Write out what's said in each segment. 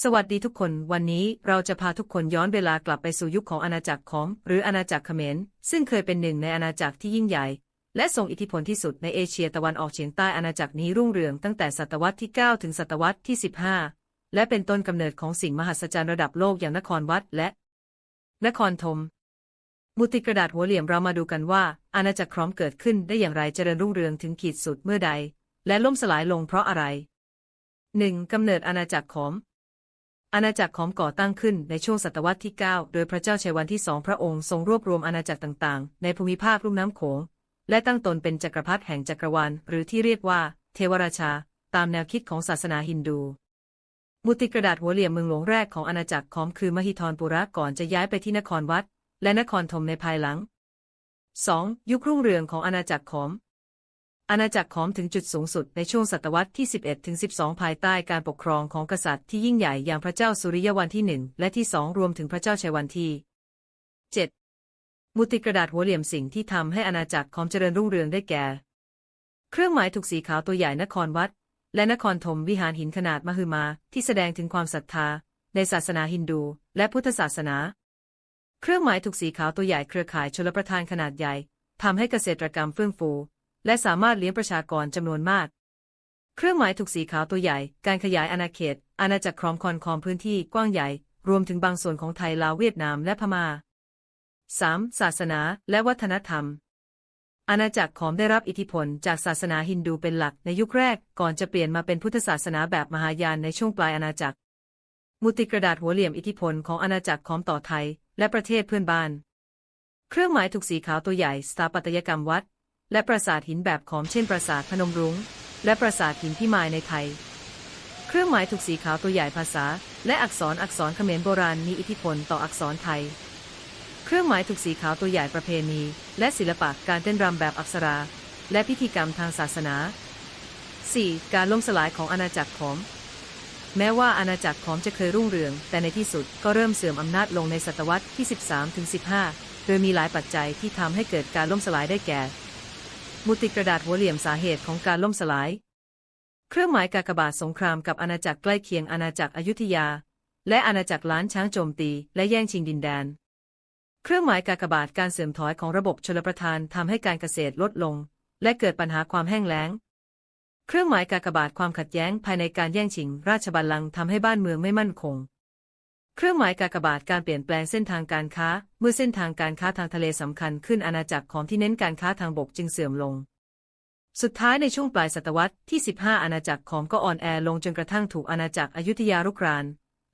สวัสดีทุกคน วันนี้เราจะพาทุกคนย้อนเวลากลับไปสู่ยุคของอาณาจักรของ หรืออาณาจักรเขมร ซึ่งเคยเป็นหนึ่งในอาณาจักรที่ยิ่งใหญ่ และทรงอิทธิพลที่สุดในเอเชียตะวันออกเฉียงใต้อาณาจักรนี้รุ่งเรืองตั้งแต่ศตวรรษที่ 9 ถึงศตวรรษที่ 15 และเป็นต้นกำเนิดของสิ่งมหัศจรรย์ระดับโลกอย่างนครวัดและ นครธมมุติกระดาษหัวเหลี่ยมเรามาดูกันว่า อาณาจักรครอมเกิดขึ้นได้อย่างไรเจริญรุ่งเรืองถึงขีดสุดเมื่อใด และล่มสลายลงเพราะอะไร 1. กำเนิดอาณาจักรขอม อาณาจักรขอมก่อตั้งขึ้นในช่วงศตวรรษที่ 9 โดยพระเจ้าชัยวันที่สองพระองค์ทรงรวบรวมอาณาจักรต่างๆ ในภูมิภาคลุ่มน้ำโขง และตั้งตนเป็นจักรพรรดิแห่งจักรวาล หรือที่เรียกว่า เทวราชา ตามแนวคิดของศาสนาฮินดู มุติกระดาษหัวเหลี่ยมเมืองหลวงแรกของอาณาจักรขอมคือมหิธรปุระก่อนจะย้ายไปที่นครวัด และนครธมในภายหลัง 2. ยุครุ่งเรืองของอาณาจักรขอม อาณาจักรขอมถึงจุดสูงสุดในช่วงศตวรรษที่ 11 ถึง 12 ภายใต้การปกครองของกษัตริย์ที่ยิ่งใหญ่อย่างพระเจ้าสุริยวันที่หนึ่งและที่สองรวมถึงพระเจ้าชัยวันที่ 7. มุติกระดาษหัวเหลี่ยมสิ่งที่ทำให้อาณาจักรขอมเจริญรุ่งเรืองได้แก่ เครื่องหมายถูกสีขาวตัวใหญ่นครวัด และนครธมวิหารหินขนาดมหึมาที่แสดงถึงความศรัทธา ในศาสนาฮินดู และพุทธศาสนา เครื่องหมายถูกสีขาวตัวใหญ่เครือข่ายชลประทานขนาดใหญ่ทำให้เกษตรกรรมเฟื่องฟู และสามารถเลี้ยงประชากรจำนวนมาก เครื่องหมายถูกสีขาวตัวใหญ่ การขยายอาณาเขต อาณาจักรครองคอนคอมพื้นที่กว้างใหญ่ รวมถึงบางส่วนของไทยลาวเวียดนามและพมา่า 3. ศาสนาและวัฒนธรรม อาณาจักรขอมได้รับอิทธิพลจากศาสนาฮินดูเป็นหลักในยุคแรก ก่อนจะเปลี่ยนมาเป็นพุทธศาสนาแบบมหายานในช่วงปลายอาณาจักร มุติกระดาษหัวเหลี่ยมอิทธิพลของอาณาจักรขอมต่อไทย และประเทศเพื่อนบ้าน เครื่องหมายถูกสีขาวตัวใหญ่ สถาปัตยกรรมวัด และปราสาทหินแบบขอมเช่นปราสาทพนมรุง้ง และปราสาทหินพิมายในไทย เครื่องหมายถูกสีขาวตัวใหญ่ภาษา และอักษรอักษรเขมรโบราณมีอิทธิพลต่ออักษรไทย เครื่องหมายถูกสีขาวตัวใหญ่ประเพณี และศิลปะการเต้นรำแบบอักษรา และพิธีกรรมทางศาสนา 4. การล่มสลายของอาณาจักรขอม แม้ว่าอาณาจักรขอมจะเคยรุ่งเรือง แต่ในที่สุดก็เริ่มเสื่อมอำนาจลงในศตวรรษที่ 13ถึง15 โดยมีหลายปัจจัยที่ทำให้เกิดการล่มสลายได้แก่ มุติกระดาษหัวเหลี่ยมสาเหตุของการล่มสลาย เครื่องหมายกากบาทสงครามกับอาณาจักรใกล้เคียงอาณาจักรอยุธยา และอาณาจักรล้านช้างโจมตี และแย่งชิงดินแดน เครื่องหมายกากบาทการเสื่อมถอยของระบบชลประทานทำให้การเกษตรลดลง และเกิดปัญหาความแห้งแล้ง เครื่องหมายกากบาทความขัดแย้งภายในการแย่งชิง ราชบัลลังก์ทำให้บ้านเมืองไม่มั่นคง เครื่องหมายกากบาทการเปลี่ยนแปลงเส้นทางการค้า เมื่อเส้นทางการค้าทางทะเลสำคัญขึ้นอาณาจักรของที่เน้นการค้าทางบกจึงเสื่อมลง สุดท้ายในช่วงปลายศตวรรษที่ 15 อาณาจักรขอมก็อ่อนแอลงจนกระทั่งถูกอาณาจักรอยุธยารุกราน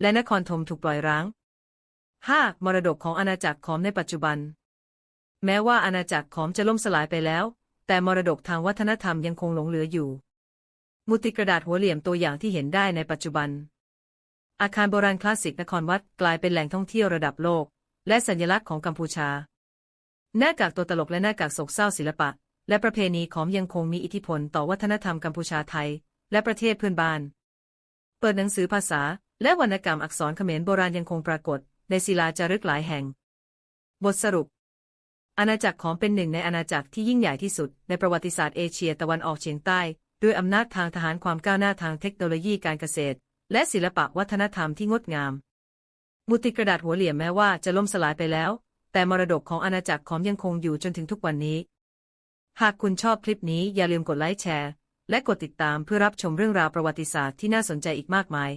และนครธมถูกปล่อยร้าง 5. มรดกของอาณาจักรขอมในปัจจุบัน แม้ว่าอาณาจักรขอมจะล่มสลายไปแล้ว แต่มรดกทางวัฒนธรรมยังคงหลงเหลืออยู่ มุติกระดาษหัวเหลี่ยมตัวอย่างที่เห็นได้ในปัจจุบัน อาคารโบราณคลาสสิกนครวัดกลายเป็นแหล่งท่องเที่ยวระดับโลก และสัญลักษณ์ของกัมพูชา หน้ากากตัวตลกและหน้ากากโศกเศร้าศิลปะ และประเพณีของยังคงมีอิทธิพลต่อวัฒนธรรมกัมพูชาไทย และประเทศเพื่อนบ้าน เปิดหนังสือภาษา และวรรณกรรมอักษรเขมรโบราณยังคงปรากฏ ในศิลาจารึกหลายแห่ง บทสรุป อาณาจักรของเป็นหนึ่งในอาณาจักรที่ยิ่งใหญ่ที่สุด ในประวัติศาสตร์เอเชียตะวันออกเฉียงใต้ด้วยอำนาจทางทหารความก้าวหน้าทางเทคโนโลยีการเกษตร และศิลปะวัฒนธรรมที่งดงาม มุติกระดาษหัวเหลี่ยมแม้ว่าจะล่มสลายไปแล้ว แต่มรดกของอาณาจักรขอมยังคงอยู่จนถึงทุกวันนี้ หากคุณชอบคลิปนี้อย่าลืมกดไลค์แชร์ และกดติดตามเพื่อรับชมเรื่องราวประวัติศาสตร์ที่น่าสนใจอีกมากมาย